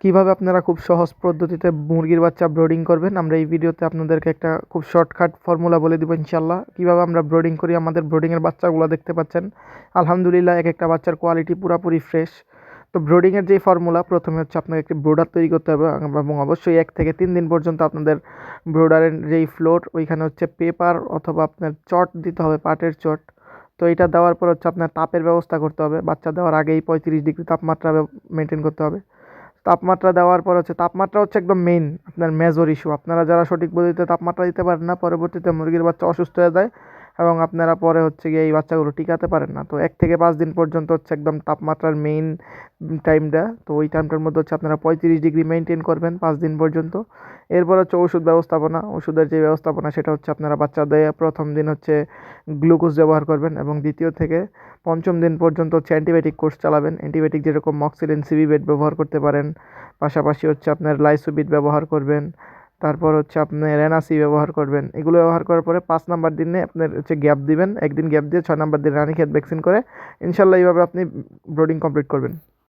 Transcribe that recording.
কীভাবে আপনারা খুব সহজ পদ্ধতিতে মুরগির বাচ্চা ব্রোডিং করবেন, আমরা এই ভিডিওতে আপনাদেরকে একটা খুব শর্টকাট ফর্মুলা বলে দেবো ইনশাল্লাহ কীভাবে আমরা ব্রোডিং করি, আমাদের ব্রোডিংয়ের বাচ্চাগুলো দেখতে পাচ্ছেন। আলহামদুলিল্লাহ এক একটা বাচ্চার কোয়ালিটি পুরাপুরি ফ্রেশ তো ব্রোডিংয়ের যেই ফর্মুলা প্রথমে হচ্ছে আপনাকে একটি ব্রোডার তৈরি করতে হবে এবং অবশ্যই এক থেকে তিন দিন পর্যন্ত আপনাদের ব্রোডারের যেই ফ্লোর ওইখানে হচ্ছে পেপার অথবা আপনার চট দিতে হবে, পাটের চট। তো এটা দেওয়ার পর হচ্ছে আপনার তাপের ব্যবস্থা করতে হবে। বাচ্চা দেওয়ার আগেই পঁয়ত্রিশ ডিগ্রি তাপমাত্রা মেনটেন করতে হবে। তাপমাত্রা দেওয়ার পর হচ্ছে তাপমাত্রা হচ্ছে একদম মেইন আপনার মেজর ইস্যু আপনারা যারা সঠিক পদ্ধতিতে তাপমাত্রা দিতে পারেন না, পরবর্তীতে মুরগির বাচ্চা অসুস্থ হয়ে যায় এবং আপনারা পরে হচ্ছে গিয়ে এই বাচ্চাগুলো টিকাতে পারেন না। তো এক থেকে পাঁচ দিন পর্যন্ত হচ্ছে একদম তাপমাত্রার মেইন টাইমটা তো ওই টাইমটার মধ্যে হচ্ছে আপনারা পঁয়ত্রিশ ডিগ্রি মেনটেন করবেন পাঁচ দিন পর্যন্ত। এরপর হচ্ছে ওষুধ ব্যবস্থাপনা, ওষুধের যে ব্যবস্থাপনা সেটা হচ্ছে আপনারা বাচ্চাদের প্রথম দিন হচ্ছে গ্লুকোজ ব্যবহার করবেন এবং দ্বিতীয় থেকে পঞ্চম দিন পর্যন্ত হচ্ছে অ্যান্টিবায়োটিক কোর্স চালাবেন। অ্যান্টিবায়োটিক যেরকম মক্সিলিন সিবিবেট ব্যবহার করতে পারেন। পাশাপাশি হচ্ছে আপনার লাইসোবিট ব্যবহার করবেন। তারপর হচ্ছে আপনি রেনাসি ব্যবহার করবেন। এগুলো ব্যবহার করার পরে পাঁচ নাম্বার দিনে আপনার হচ্ছে গ্যাপ দিবেন। একদিন গ্যাপ দিয়ে ছয় নাম্বার দিন রানীক্ষেত ভ্যাকসিন করে ইনশাল্লাহ এইভাবে আপনি ব্রোডিং কমপ্লিট করবেন।